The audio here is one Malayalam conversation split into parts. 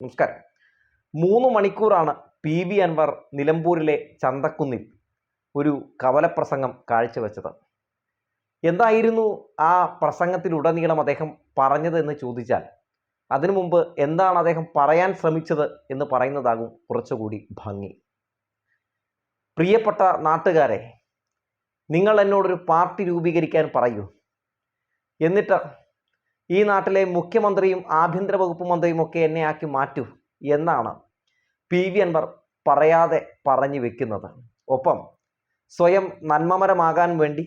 നമസ്കാരം. മൂന്ന് മണിക്കൂറാണ് പി വി അൻവർ നിലമ്പൂരിലെ ചന്തക്കുന്നിൽ ഒരു കവലപ്രസംഗം കാഴ്ചവെച്ചത്. എന്തായിരുന്നു ആ പ്രസംഗത്തിലുടനീളം അദ്ദേഹം പറഞ്ഞത് എന്ന് ചോദിച്ചാൽ അതിനു മുമ്പ് എന്താണ് അദ്ദേഹം പറയാൻ ശ്രമിച്ചത് എന്ന് പറയുന്നതാകും കുറച്ചുകൂടി ഭംഗി. പ്രിയപ്പെട്ട നാട്ടുകാരെ നിങ്ങൾ എന്നോടൊരു പാർട്ടി രൂപീകരിക്കാൻ പറയൂ. എന്നിട്ട് ഈ നാട്ടിലെ മുഖ്യമന്ത്രിയും ആഭ്യന്തര വകുപ്പ് മന്ത്രിയും ഒക്കെ എന്നെ ആക്കി മാറ്റൂ എന്നാണ് പി വി അൻവർ പറയാതെ പറഞ്ഞു വെക്കുന്നത്. ഒപ്പം സ്വയം നന്മമരമാകാൻ വേണ്ടി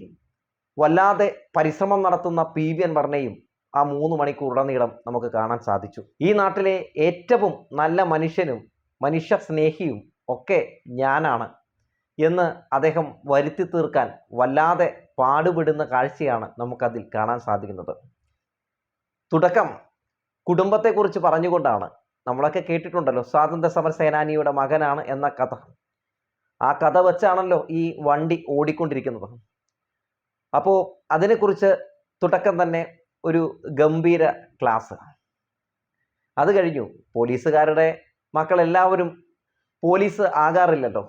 വല്ലാതെ പരിശ്രമം നടത്തുന്ന പി വി അൻവറിനെയും ആ മൂന്ന് മണിക്കൂറുടനീളം നമുക്ക് കാണാൻ സാധിച്ചു. ഈ നാട്ടിലെ ഏറ്റവും നല്ല മനുഷ്യനും മനുഷ്യ സ്നേഹിയും ഒക്കെ ഞാനാണ് എന്ന് അദ്ദേഹം വരുത്തി തീർക്കാൻ വല്ലാതെ പാടുപെടുന്ന കാഴ്ചയാണ് നമുക്കതിൽ കാണാൻ സാധിക്കുന്നത്. തുടക്കം കുടുംബത്തെക്കുറിച്ച് പറഞ്ഞുകൊണ്ടാണ്. നമ്മളൊക്കെ കേട്ടിട്ടുണ്ടല്ലോ സ്വാതന്ത്ര്യ സമര സേനാനിയുടെ മകനാണ് എന്ന കഥ. ആ കഥ വെച്ചാണല്ലോ ഈ വണ്ടി ഓടിക്കൊണ്ടിരിക്കുന്നത്. അപ്പോൾ അതിനെക്കുറിച്ച് തുടക്കം തന്നെ ഒരു ഗംഭീര ക്ലാസ്. അത് കഴിഞ്ഞു. പോലീസുകാരുടെ മക്കളെല്ലാവരും പോലീസ് ആകാറില്ലല്ലോ.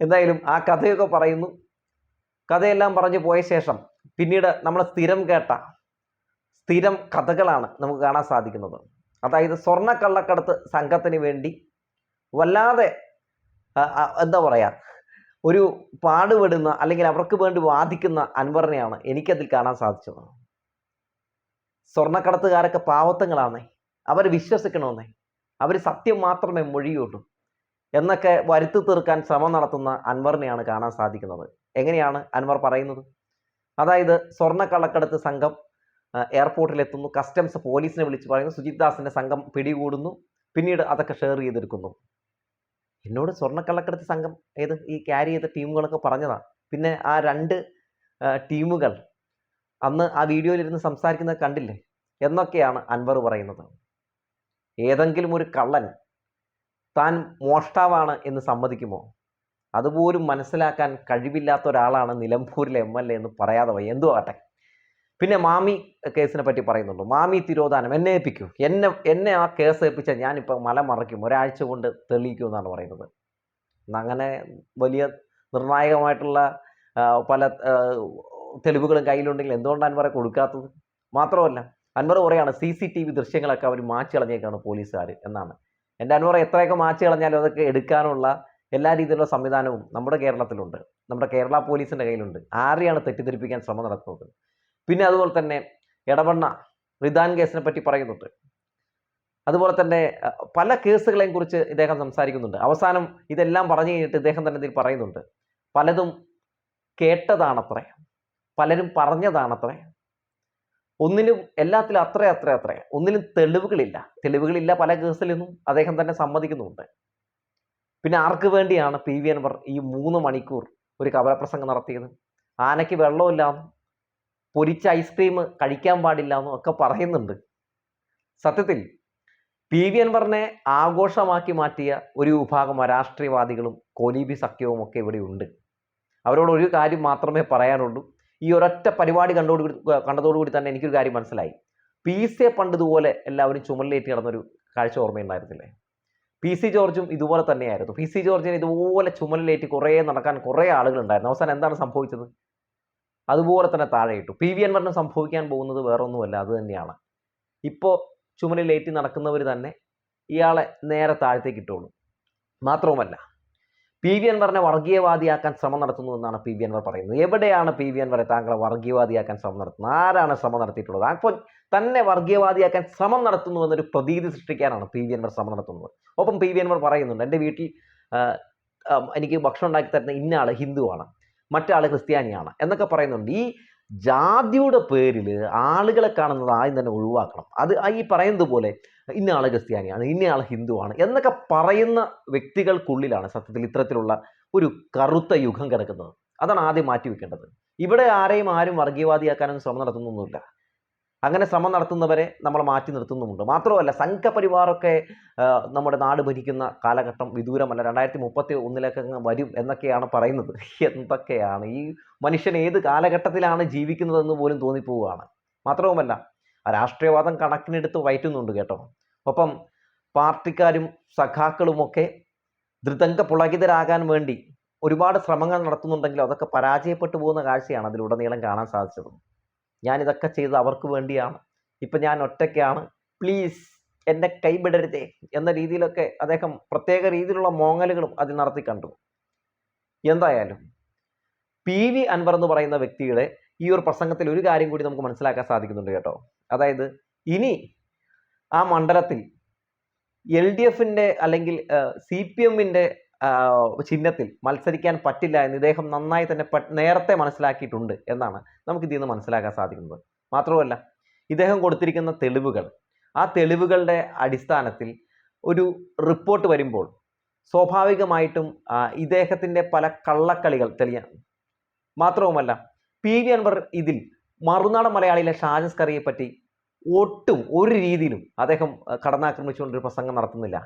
എന്തായാലും ആ കഥയൊക്കെ പറയുന്നു. കഥയെല്ലാം പറഞ്ഞു പോയ ശേഷം പിന്നീട് നമ്മൾ സ്ഥിരം കേട്ട സ്ഥിരം കഥകളാണ് നമുക്ക് കാണാൻ സാധിക്കുന്നത്. അതായത് സ്വർണ കള്ളക്കടത്ത് സംഘത്തിന് വേണ്ടി വല്ലാതെ എന്താ പറയുക ഒരു പാടുപെടുന്ന അല്ലെങ്കിൽ അവർക്ക് വേണ്ടി വാദിക്കുന്ന അൻവറിനെയാണ് എനിക്കതിൽ കാണാൻ സാധിച്ചത്. സ്വർണക്കടത്തുകാരൊക്കെ പാവത്തങ്ങളാണേ അവർ വിശ്വസിക്കണമെന്നേ അവർ സത്യം മാത്രമേ മൊഴിയുള്ളൂ എന്നൊക്കെ വരുത്തി തീർക്കാൻ ശ്രമം നടത്തുന്ന അൻവറിനെയാണ് കാണാൻ സാധിക്കുന്നത്. എങ്ങനെയാണ് അൻവർ പറയുന്നത്? അതായത് സ്വർണക്കള്ളക്കടത്ത് സംഘം ആ, എയർപോർട്ടിലെത്തുന്നു. കസ്റ്റംസ് പോലീസിനെ വിളിച്ച് പറയുന്നു. സുജിത് ദാസിന്റെ സംഘം പിടികൂടുന്നു. പിന്നീട് അതൊക്കെ ഷെയർ ചെയ്തെടുക്കുന്നു. എന്നോട് സ്വർണക്കള്ളക്കടത്ത് സംഘം ഏത്? ഈ ക്യാരി ചെയ്ത ടീമുകളൊക്കെ പറഞ്ഞതാണ് പിന്നെ ആ രണ്ട് ടീമുകൾ അന്ന് ആ വീഡിയോയിലിരുന്ന് സംസാരിക്കുന്നത് കണ്ടില്ലേ? എന്നൊക്കെയാണ് അൻവർ പറയുന്നത്. ഏതെങ്കിലും ഒരു കള്ളൻ താൻ മോഷ്ടാവാണ് എന്ന് സമ്മതിക്കുമോ? അതുപോലും മനസ്സിലാക്കാൻ കഴിവില്ലാത്ത ഒരാളാണ് നിലമ്പൂരിലെ എം എൽ എ എന്ന് പറയാതെ വയ്യ. എന്തു ആട്ടെ പിന്നെ മാമി കേസിനെ പറ്റി പറയുന്നുള്ളൂ മാമി തിരോധാനം എന്നെ ഏൽപ്പിക്കൂ. എന്നെ എന്നെ ആ കേസ് ഏൽപ്പിച്ചാൽ ഞാനിപ്പോൾ മല മറയ്ക്കും ഒരാഴ്ച കൊണ്ട് തെളിയിക്കും എന്നാണ് പറയുന്നത്. അങ്ങനെ വലിയ നിർണായകമായിട്ടുള്ള പല തെളിവുകളും കയ്യിലുണ്ടെങ്കിൽ എന്തുകൊണ്ടാണ് അൻവറെ കൊടുക്കാത്തത്? മാത്രമല്ല അൻവർ പറയാണ് സി സി ടി വി ദൃശ്യങ്ങളൊക്കെ അവർ മാച്ച് കളഞ്ഞേക്കാണ് പോലീസുകാർ എന്നാണ്. എന്റെ അൻവർ എത്രയൊക്കെ മാച്ച് കളഞ്ഞാലും അതൊക്കെ എടുക്കാനുള്ള എല്ലാ രീതിയിലുള്ള സംവിധാനവും നമ്മുടെ കേരളത്തിലുണ്ട്. നമ്മുടെ കേരള പോലീസിന്റെ കയ്യിലുണ്ട്. ആരെയാണ് തെറ്റിദ്ധരിപ്പിക്കാൻ ശ്രമം നടത്തുന്നത്? പിന്നെ അതുപോലെ തന്നെ എടവണ്ണ റിദാൻ കേസിനെ പറ്റി പറയുന്നുണ്ട്. അതുപോലെ തന്നെ പല കേസുകളെയും കുറിച്ച് ഇദ്ദേഹം സംസാരിക്കുന്നുണ്ട്. അവസാനം ഇതെല്ലാം പറഞ്ഞു കഴിഞ്ഞിട്ട് ഇദ്ദേഹം തന്നെ ഇതിൽ പറയുന്നുണ്ട്. പലതും കേട്ടതാണത്രേ. പലരും പറഞ്ഞതാണത്രേ. ഒന്നിലും എല്ലാത്തിലും അത്ര അത്ര അത്ര. ഒന്നിലും തെളിവുകളില്ല. തെളിവുകളില്ല പല കേസിലൊന്നും അദ്ദേഹം തന്നെ സമ്മതിക്കുന്നുമുണ്ട്. പിന്നെ ആർക്ക് വേണ്ടിയാണ് പി വി അൻവർ ഈ മൂന്ന് മണിക്കൂർ ഒരു കവലപ്രസംഗം നടത്തിയത്? ആനയ്ക്ക് വെള്ളമില്ലാന്നും പൊരിച്ച ഐസ്ക്രീം കഴിക്കാൻ പാടില്ല എന്നും ഒക്കെ പറയുന്നുണ്ട്. സത്യത്തിൽ പി വി അൻവറിനെ ആഘോഷമാക്കി മാറ്റിയ ഒരു വിഭാഗം രാഷ്ട്രീയവാദികളും കോലീബി സഖ്യവും ഒക്കെ ഇവിടെ ഉണ്ട്. അവരോട് ഒരു കാര്യം മാത്രമേ പറയാനുള്ളൂ. ഈ ഒരൊറ്റ പരിപാടി കണ്ടോടുകൂടി കണ്ടതോടുകൂടി തന്നെ എനിക്കൊരു കാര്യം മനസ്സിലായി. പി സിയെ പണ്ട് ഇതുപോലെ എല്ലാവരും ചുമലിലേറ്റി നടന്നൊരു കാഴ്ച ഓർമ്മയുണ്ടായിരുന്നില്ലേ? പി സി ജോർജും ഇതുപോലെ തന്നെയായിരുന്നു. പി സി ജോർജിനെ ഇതുപോലെ ചുമലിലേറ്റി കുറേ നടക്കാൻ കുറേ ആളുകളുണ്ടായിരുന്നു. അവസാനം എന്താണ് സംഭവിച്ചത്? അതുപോലെ തന്നെ താഴെ ഇട്ടു. പി വി അൻവറിന് സംഭവിക്കാൻ പോകുന്നത് വേറൊന്നുമല്ല അത് തന്നെയാണ്. ഇപ്പോൾ ചുമലിലേറ്റി നടക്കുന്നവർ തന്നെ ഇയാളെ നേരെ താഴത്തേക്ക് ഇട്ടോളൂ. മാത്രവുമല്ല പി വി അൻവറിനെ വർഗീയവാദിയാക്കാൻ ശ്രമം നടത്തുന്നു എന്നാണ് പി വി അൻവർ പറയുന്നത്. എവിടെയാണ് പി വി അൻവറെ താങ്കളെ വർഗീയവാദിയാക്കാൻ ശ്രമം നടത്തുന്നത്? ആരാണ് ശ്രമം നടത്തിയിട്ടുള്ളത്? അപ്പോൾ തന്നെ വർഗീയവാദിയാക്കാൻ ശ്രമം നടത്തുന്നു എന്നൊരു പ്രതീതി സൃഷ്ടിക്കാനാണ് പി വി അൻവർ ശ്രമം നടത്തുന്നത്. ഒപ്പം പി വി അൻവർ പറയുന്നുണ്ട് എന്റെ വീട്ടിൽ എനിക്ക് ഭക്ഷണം ഉണ്ടാക്കി തരുന്ന ഇന്ന ആൾ ഹിന്ദുവാണ്. മറ്റാൾ ക്രിസ്ത്യാനിയാണ് എന്നൊക്കെ പറയുന്നുണ്ട്. ഈ ജാതിയുടെ പേരിൽ ആളുകളെ കാണുന്നത് ആദ്യം തന്നെ ഒഴിവാക്കണം. അത് ഈ പറയുന്നത് പോലെ ഇന്ന ആൾ ക്രിസ്ത്യാനിയാണ് ഇന്ന ആൾ ഹിന്ദുവാണ് എന്നൊക്കെ പറയുന്ന വ്യക്തികൾക്കുള്ളിലാണ് സത്യത്തിൽ ഇത്തരത്തിലുള്ള ഒരു കറുത്ത യുഗം കിടക്കുന്നത്. അതാണ് ആദ്യം മാറ്റി വെക്കേണ്ടത് ഇവിടെ ആരെയും ആരും വർഗീയവാദിയാക്കാനൊന്നും ശ്രമം നടത്തുന്നൊന്നുമില്ല. അങ്ങനെ ശ്രമം നടത്തുന്നവരെ നമ്മൾ മാറ്റി നിർത്തുന്നുമുണ്ട്. മാത്രമല്ല സംഘപരിവാറൊക്കെ നമ്മുടെ നാട് ഭരിക്കുന്ന കാലഘട്ടം വിദൂരമല്ല. രണ്ടായിരത്തി മുപ്പത്തി ഒന്നിലൊക്കെ വരും എന്നൊക്കെയാണ് പറയുന്നത്. എന്തൊക്കെയാണ്? ഈ മനുഷ്യൻ ഏത് കാലഘട്ടത്തിലാണ് ജീവിക്കുന്നതെന്ന് പോലും തോന്നിപ്പോവുകയാണ്. മാത്രവുമല്ല രാഷ്ട്രീയവാദം കണക്കിനെടുത്ത് വയറ്റുന്നുണ്ട് കേട്ടോ. ഒപ്പം പാർട്ടിക്കാരും സഖാക്കളുമൊക്കെ ദ്രുതംഗ പുളകിതരാകാൻ വേണ്ടി ഒരുപാട് ശ്രമങ്ങൾ നടത്തുന്നുണ്ടെങ്കിലും അതൊക്കെ പരാജയപ്പെട്ടു പോകുന്ന കാഴ്ചയാണ് അതിലുടനീളം കാണാൻ സാധിച്ചത്. ഞാനിതൊക്കെ ചെയ്തത് അവർക്ക് വേണ്ടിയാണ്. ഇപ്പം ഞാൻ ഒറ്റയ്ക്കാണ്. പ്ലീസ് എന്നെ കൈവിടരുതേ എന്ന രീതിയിലൊക്കെ അദ്ദേഹം പ്രത്യേക രീതിയിലുള്ള മോങ്ങലുകളും അതിൽ നടത്തി കണ്ടു. എന്തായാലും പി വി അൻവർ എന്ന് പറയുന്ന വ്യക്തിയുടെ ഈ ഒരു പ്രസംഗത്തിൽ ഒരു കാര്യം കൂടി നമുക്ക് മനസ്സിലാക്കാൻ സാധിക്കുന്നുണ്ട് കേട്ടോ. അതായത് ഇനി ആ മണ്ഡലത്തിൽ എൽ ഡി എഫിന്റെ അല്ലെങ്കിൽ സി പി എമ്മിന്റെ ചിഹ്നത്തിൽ മത്സരിക്കാൻ പറ്റില്ല എന്ന് ഇദ്ദേഹം നന്നായി തന്നെ നേരത്തെ മനസ്സിലാക്കിയിട്ടുണ്ട് എന്നാണ് നമുക്ക് ഇതിൽ നിന്ന് മനസ്സിലാക്കാൻ സാധിക്കുന്നത്. മാത്രമല്ല ഇദ്ദേഹം കൊടുത്തിരിക്കുന്ന തെളിവുകൾ ആ തെളിവുകളുടെ അടിസ്ഥാനത്തിൽ ഒരു റിപ്പോർട്ട് വരുമ്പോൾ സ്വാഭാവികമായിട്ടും ഇദ്ദേഹത്തിന്റെ പല കള്ളക്കളികൾ തെളിയാൻ മാത്രവുമല്ല പി വി അൻവർ ഇതിൽ മറുനാടൻ മലയാളിയിലെ ഷാജസ് കറിയെ പറ്റി ഒട്ടും ഒരു രീതിയിലും അദ്ദേഹം കടന്നാക്രമിച്ചുകൊണ്ടൊരു പ്രസംഗം നടത്തുന്നില്ല.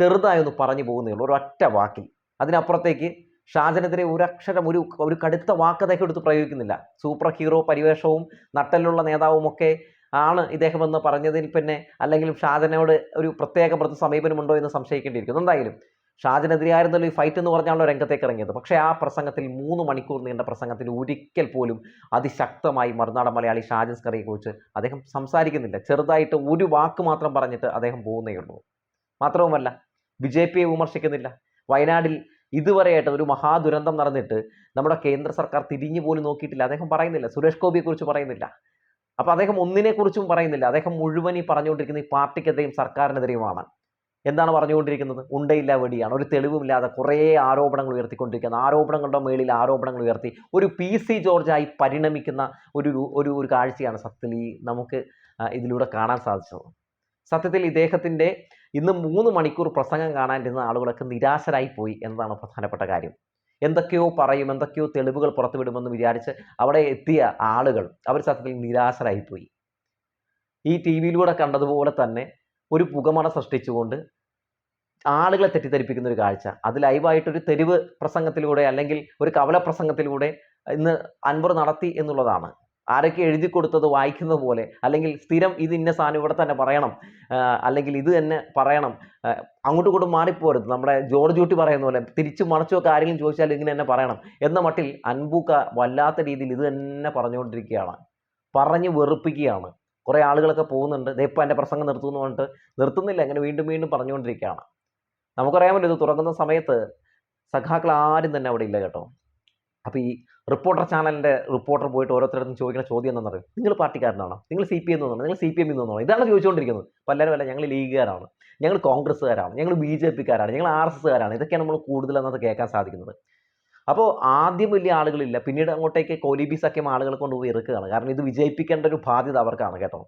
ചെറുതായി ഒന്ന് പറഞ്ഞു പോകുന്നേ ഉള്ളൂ. ഒരു ഒറ്റ വാക്കിൽ. അതിനപ്പുറത്തേക്ക് ഷാജനെതിരെ അക്ഷരം ഒരു ഒരു കടുത്ത വാക്ക് അദ്ദേഹം എടുത്ത് പ്രയോഗിക്കുന്നില്ല. സൂപ്പർ ഹീറോ പരിവേഷവും നട്ടലിലുള്ള നേതാവും ഒക്കെ ആണ് ഇദ്ദേഹം എന്ന് പറഞ്ഞതിൽ പിന്നെ അല്ലെങ്കിൽ ഷാജനോട് ഒരു പ്രത്യേക പ്രതി സമീപനമുണ്ടോ എന്ന് സംശയിക്കേണ്ടിയിരിക്കുന്നു. എന്തായാലും ഷാജനെതിരെയായിരുന്നല്ലോ ഈ ഫൈറ്റ് എന്ന് പറഞ്ഞാണല്ലോ രംഗത്തേക്ക് ഇറങ്ങിയത്. പക്ഷേ ആ പ്രസംഗത്തിൽ മൂന്ന് മണിക്കൂർ നീണ്ട പ്രസംഗത്തിൽ ഒരിക്കൽ പോലും അതിശക്തമായി മറുനാടൻ മലയാളി ഷാജൻ സ്കറിയെ കുറിച്ച് അദ്ദേഹം സംസാരിക്കുന്നില്ല. ചെറുതായിട്ട് ഒരു വാക്ക് മാത്രം പറഞ്ഞിട്ട് അദ്ദേഹം പോകുന്നേ ഉള്ളൂ. മാത്രവുമല്ല ബി വിമർശിക്കുന്നില്ല. വയനാടിൽ ഇതുവരെയായിട്ട് ഒരു മഹാദുരന്തം നടന്നിട്ട് നമ്മുടെ കേന്ദ്ര സർക്കാർ തിരിഞ്ഞു പോലും നോക്കിയിട്ടില്ല. അദ്ദേഹം പറയുന്നില്ല. സുരേഷ് ഗോപിയെക്കുറിച്ച് പറയുന്നില്ല. അപ്പൊ അദ്ദേഹം ഒന്നിനെക്കുറിച്ചും പറയുന്നില്ല. അദ്ദേഹം മുഴുവൻ ഈ പറഞ്ഞുകൊണ്ടിരിക്കുന്ന ഈ പാർട്ടിക്കെതിരെയും സർക്കാരിനെതിരെയുമാണ് എന്താണ് പറഞ്ഞുകൊണ്ടിരിക്കുന്നത്? ഉണ്ടയില്ല വെടിയാണ്. ഒരു തെളിവുമില്ലാതെ കുറേ ആരോപണങ്ങൾ ഉയർത്തിക്കൊണ്ടിരിക്കുന്ന. ആരോപണങ്ങളുടെ മേളിൽ ആരോപണങ്ങൾ ഉയർത്തി. ഒരു പി സി ജോർജായി പരിണമിക്കുന്ന ഒരു ഒരു ഒരു കാഴ്ചയാണ് സത്യത്തിൽ ഈ നമുക്ക് ഇതിലൂടെ കാണാൻ സാധിച്ചത്. സത്യത്തിൽ ഇദ്ദേഹത്തിന്റെ ഇന്ന് മൂന്ന് മണിക്കൂർ പ്രസംഗം കാണാൻ കാണാനിരുന്ന ആളുകളൊക്കെ നിരാശരായി പോയി എന്നതാണ് പ്രധാനപ്പെട്ട കാര്യം. എന്തൊക്കെയോ പറയും എന്തൊക്കെയോ തെളിവുകൾ പുറത്തുവിടുമെന്ന് വിചാരിച്ച് അവിടെ എത്തിയ ആളുകൾ അവർ സത്യത്തിൽ നിരാശരായി പോയി. ഈ ടി വിയിലൂടെ കണ്ടതുപോലെ തന്നെ ഒരു പുകമറ സൃഷ്ടിച്ചുകൊണ്ട് ആളുകളെ തെറ്റിദ്ധരിപ്പിക്കുന്ന ഒരു കാഴ്ച. അത് ലൈവായിട്ടൊരു തെരുവ് പ്രസംഗത്തിലൂടെ അല്ലെങ്കിൽ ഒരു കവല പ്രസംഗത്തിലൂടെ ഇന്ന് അൻവർ നടത്തി എന്നുള്ളതാണ്. ആരൊക്കെ എഴുതി കൊടുത്തത് വായിക്കുന്നത് പോലെ അല്ലെങ്കിൽ സ്ഥിരം ഇത് ഇന്ന സാധനം ഇവിടെ തന്നെ പറയണം അല്ലെങ്കിൽ ഇത് തന്നെ പറയണം അങ്ങോട്ടും ഇങ്ങോട്ടും മാറിപ്പോരുത്. നമ്മുടെ ജോർജ് കുട്ടി പറയുന്ന പോലെ തിരിച്ചു മണച്ചോ കാര്യങ്ങളും ചോദിച്ചാൽ ഇങ്ങനെ തന്നെ പറയണം. എന്ന മട്ടിൽ അൻപൂക്ക വല്ലാത്ത രീതിയിൽ ഇത് തന്നെ പറഞ്ഞുകൊണ്ടിരിക്കുകയാണ്. പറഞ്ഞ് വെറുപ്പിക്കുകയാണ്. കുറേ ആളുകളൊക്കെ പോകുന്നുണ്ട്. ഇപ്പം എന്റെ പ്രസംഗം നിർത്തുന്നു പറഞ്ഞിട്ട് നിർത്തുന്നില്ല. അങ്ങനെ വീണ്ടും വീണ്ടും പറഞ്ഞുകൊണ്ടിരിക്കുകയാണ്. നമുക്കറിയാമല്ലോ ഇത് തുറക്കുന്ന സമയത്ത് സഖാക്കൾ ആരും തന്നെ അവിടെ ഇല്ല കേട്ടോ. അപ്പോൾ ഈ റിപ്പോർട്ടർ ചാനലിന്റെ റിപ്പോർട്ടർ പോയിട്ട് ഓരോരുത്തരും ചോദിക്കുന്ന ചോദ്യം എന്താണെന്ന് അറിയും? നിങ്ങൾ പാർട്ടിക്കാരനാണോ? നിങ്ങൾ സി പി എം എന്നാണോ നിങ്ങൾ സി പി എം എന്നാണോ ഇതാണ് ചോദിച്ചുകൊണ്ടിരിക്കുന്നത്. പലരും അല്ല ഞങ്ങൾ ലീഗുകാരാണ്. ഞങ്ങൾ കോൺഗ്രസ്സുകാരാണ്. ഞങ്ങൾ ബി ജെ പിക്കാരാണ്. ഞങ്ങൾ ആർ എസ് എസ്സുകാരാണ് ഇതൊക്കെയാണ് നമ്മൾ കൂടുതൽ എന്നത് കേൾക്കാൻ സാധിക്കുന്നത്. അപ്പോൾ ആദ്യം വലിയ ആളുകളില്ല. പിന്നീട് അങ്ങോട്ടേക്ക് കോലിബി സഖ്യം ആളുകളെ കൊണ്ടുപോയി ഇറക്കുകയാണ്. കാരണം ഇത് വിജയിപ്പിക്കേണ്ട ഒരു ബാധ്യത അവർക്കാണ് കേട്ടോ.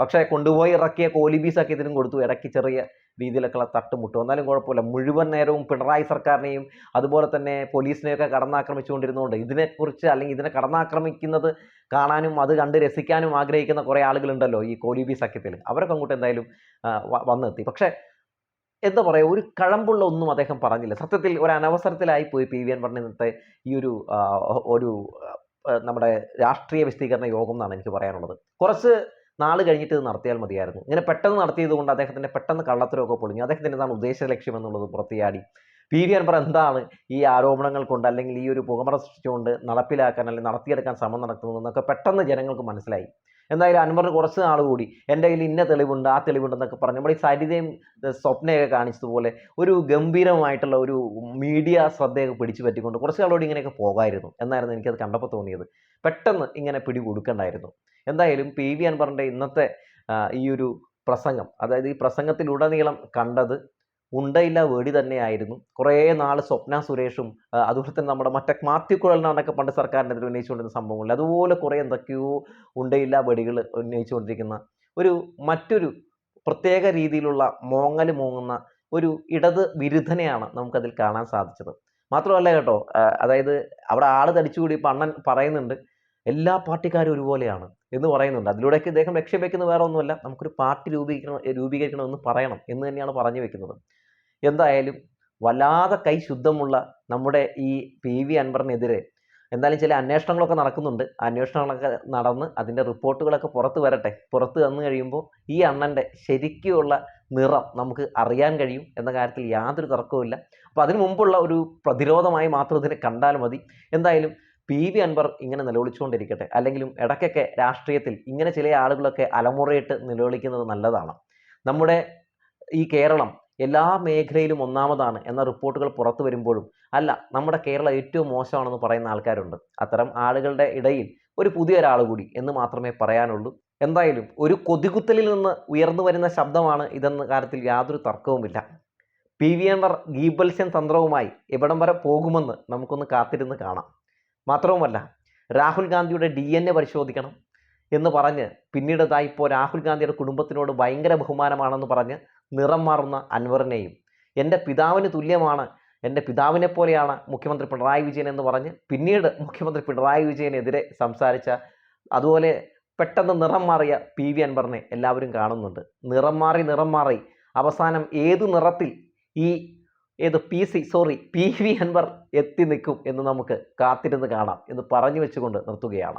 പക്ഷേ കൊണ്ടുപോയി ഇറക്കിയ കോലിബി സഖ്യത്തിനും കൊടുത്തു. ഇടയ്ക്ക് ചെറിയ രീതിയിലൊക്കെയുള്ള തട്ടുമുട്ടും. എന്നാലും കുഴപ്പമില്ല. മുഴുവൻ നേരവും പിണറായി സർക്കാരിനെയും അതുപോലെ തന്നെ പോലീസിനെയൊക്കെ കടന്നാക്രമിച്ചുകൊണ്ടിരുന്നതുകൊണ്ട് ഇതിനെക്കുറിച്ച് അല്ലെങ്കിൽ ഇതിനെ കടന്നാക്രമിക്കുന്നത് കാണാനും അത് കണ്ട് രസിക്കാനും ആഗ്രഹിക്കുന്ന കുറേ ആളുകളുണ്ടല്ലോ ഈ കോലിബി സഖ്യത്തിൽ അവരൊക്കെ അങ്ങോട്ട് എന്തായാലും വന്നെത്തി. പക്ഷേ എന്താ പറയുക ഒരു കഴമ്പുള്ള ഒന്നും അദ്ദേഹം പറഞ്ഞില്ല. സത്യത്തിൽ ഒരു അനവസരത്തിലായി പോയി പി വി എൻ പറഞ്ഞത്തെ ഈ ഒരു ഒരു നമ്മുടെ രാഷ്ട്രീയ വിശദീകരണ യോഗം എന്നാണ് എനിക്ക് പറയാനുള്ളത്. കുറച്ച് നാൾ കഴിഞ്ഞിട്ട് ഇത് നടത്തിയാൽ മതിയായിരുന്നു. ഇങ്ങനെ പെട്ടെന്ന് നടത്തിയത് കൊണ്ട് അദ്ദേഹത്തിന്റെ പെട്ടെന്ന് കള്ളത്തരമൊക്കെ പൊളിഞ്ഞു. അദ്ദേഹത്തിന്റെ എന്താണ് ഉദ്ദേശ ലക്ഷ്യം എന്നുള്ളത് പുറത്തിയാടി പി വി അൻവർ എന്താണ് ഈ ആരോപണങ്ങൾ കൊണ്ട് അല്ലെങ്കിൽ ഈ ഒരു പുകമറ സൃഷ്ടിച്ചുകൊണ്ട് നടപ്പിലാക്കാൻ അല്ലെങ്കിൽ നടത്തിയെടുക്കാൻ ശ്രമം നടത്തുന്നതെന്നൊക്കെ പെട്ടെന്ന് ജനങ്ങൾക്ക് മനസ്സിലായി. എന്തായാലും അൻവറിന് കുറച്ച് നാൾ കൂടി എന്റെ കയ്യിൽ ഇന്ന തെളിവുണ്ട് ആ തെളിവുണ്ടെന്നൊക്കെ പറഞ്ഞ് നമ്മുടെ ഈ സരിതയും സ്വപ്നയൊക്കെ കാണിച്ചതുപോലെ ഒരു ഗംഭീരമായിട്ടുള്ള ഒരു മീഡിയ ശ്രദ്ധയൊക്കെ പിടിച്ചു പറ്റിക്കൊണ്ട് കുറച്ച് നാളോട് ഇങ്ങനെയൊക്കെ പോകായിരുന്നു എന്നായിരുന്നു എനിക്കത് കണ്ടപ്പോൾ തോന്നിയത്. പെട്ടെന്ന് ഇങ്ങനെ പിടി കൊടുക്കണ്ടായിരുന്നു എന്തായാലും പി വി അൻവറിന്റെ ഇന്നത്തെ ഈ ഒരു പ്രസംഗം അതായത് ഈ പ്രസംഗത്തിലുടനീളം കണ്ടത് ഉണ്ടയില്ല വേടി തന്നെയായിരുന്നു. കുറേ നാൾ സ്വപ്ന സുരേഷും അതുപോലെ തന്നെ നമ്മുടെ മറ്റേ മാത്യു കുഴലിനാണൊക്കെ പണ്ട് സർക്കാരിനെതിരെ ഉന്നയിച്ചുകൊണ്ടിരുന്ന സംഭവങ്ങൾ. അതുപോലെ കുറേ എന്തൊക്കെയോ ഉണ്ടയില്ല വെടികൾ ഉന്നയിച്ചുകൊണ്ടിരിക്കുന്ന ഒരു മറ്റൊരു പ്രത്യേക രീതിയിലുള്ള മോങ്ങൽ മോങ്ങുന്ന ഒരു ഇടത് വിരുദ്ധനെയാണ് നമുക്കതിൽ കാണാൻ സാധിച്ചത്. മാത്രമല്ല കേട്ടോ അതായത് അവിടെ ആൾ തടിച്ചുകൂടി ഇപ്പം അണ്ണൻ പറയുന്നുണ്ട് എല്ലാ പാർട്ടിക്കാരും ഒരുപോലെയാണ്. എന്ന് പറയുന്നുണ്ട്. അതിലൂടെയൊക്കെ ഇദ്ദേഹം ലക്ഷ്യം വെക്കുന്നത് വേറെ ഒന്നുമല്ല നമുക്കൊരു പാർട്ടി രൂപീകരണം രൂപീകരിക്കണമെന്ന് പറയണം എന്ന് തന്നെയാണ് പറഞ്ഞു വെക്കുന്നത്. എന്തായാലും വല്ലാതെ കൈ ശുദ്ധമുള്ള നമ്മുടെ ഈ പി വി അൻവറിനെതിരെ എന്തായാലും ചില അന്വേഷണങ്ങളൊക്കെ നടക്കുന്നുണ്ട്. അന്വേഷണങ്ങളൊക്കെ നടന്ന് അതിന്റെ റിപ്പോർട്ടുകളൊക്കെ പുറത്ത് വരട്ടെ. പുറത്ത് വന്നു കഴിയുമ്പോൾ ഈ അണ്ണന്റെ ശരിക്കുള്ള നിറം നമുക്ക് അറിയാൻ കഴിയും എന്ന കാര്യത്തിൽ യാതൊരു തർക്കവുമില്ല. അപ്പോൾ അതിനു മുമ്പുള്ള ഒരു പ്രതിരോധമായി മാത്രം ഇതിനെ കണ്ടാൽ മതി. എന്തായാലും പി വി അൻവർ ഇങ്ങനെ നിലവിളിച്ചുകൊണ്ടിരിക്കട്ടെ. അല്ലെങ്കിലും ഇടയ്ക്കൊക്കെ രാഷ്ട്രീയത്തിൽ ഇങ്ങനെ ചില ആളുകളൊക്കെ അലമുറയിട്ട് നിലവിളിക്കുന്നത് നല്ലതാണ്. നമ്മുടെ ഈ കേരളം എല്ലാ മേഖലയിലും ഒന്നാമതാണ് എന്ന റിപ്പോർട്ടുകൾ പുറത്തു വരുമ്പോഴും അല്ല നമ്മുടെ കേരളം ഏറ്റവും മോശമാണെന്ന് പറയുന്ന ആൾക്കാരുണ്ട്. അത്തരം ആളുകളുടെ ഇടയിൽ ഒരു പുതിയ ഒരാൾ കൂടി എന്ന് മാത്രമേ പറയാനുള്ളൂ. എന്തായാലും ഒരു കൊതികുത്തലിൽ നിന്ന് ഉയർന്നു വരുന്ന ശബ്ദമാണ് ഇതെന്ന കാര്യത്തിൽ യാതൊരു തർക്കവുമില്ല. പി വി അൻവർ ഗീബൽസ്യൻ തന്ത്രവുമായി എവിടം വരെ പോകുമെന്ന് നമുക്കൊന്ന് കാത്തിരുന്ന് കാണാം. മാത്രവുമല്ല രാഹുൽ ഗാന്ധിയുടെ ഡി എൻ എ പരിശോധിക്കണം എന്ന് പറഞ്ഞ് പിന്നീട് ഇതാ ഇപ്പോൾ രാഹുൽ ഗാന്ധിയുടെ കുടുംബത്തിനോട് ഭയങ്കര ബഹുമാനമാണെന്ന് പറഞ്ഞ് നിറം മാറുന്ന അൻവറിനെയും എന്റെ പിതാവിന് തുല്യമാണ് എന്റെ പിതാവിനെ പോലെയാണ് മുഖ്യമന്ത്രി പിണറായി വിജയൻ എന്ന് പറഞ്ഞ് പിന്നീട് മുഖ്യമന്ത്രി പിണറായി വിജയനെതിരെ സംസാരിച്ച അതുപോലെ പെട്ടെന്ന് നിറം മാറിയ പി വി അൻവറിനെ എല്ലാവരും കാണുന്നുണ്ട്. നിറം മാറി നിറം മാറി. അവസാനം ഏത് നിറത്തിൽ ഈ ഏത് P C sorry P V Anvar എത്തി നിൽക്കും എന്ന് നമുക്ക് കാത്തിരുന്ന് കാണാം എന്ന് പറഞ്ഞു വെച്ചുകൊണ്ട് നിർത്തുകയാണ്.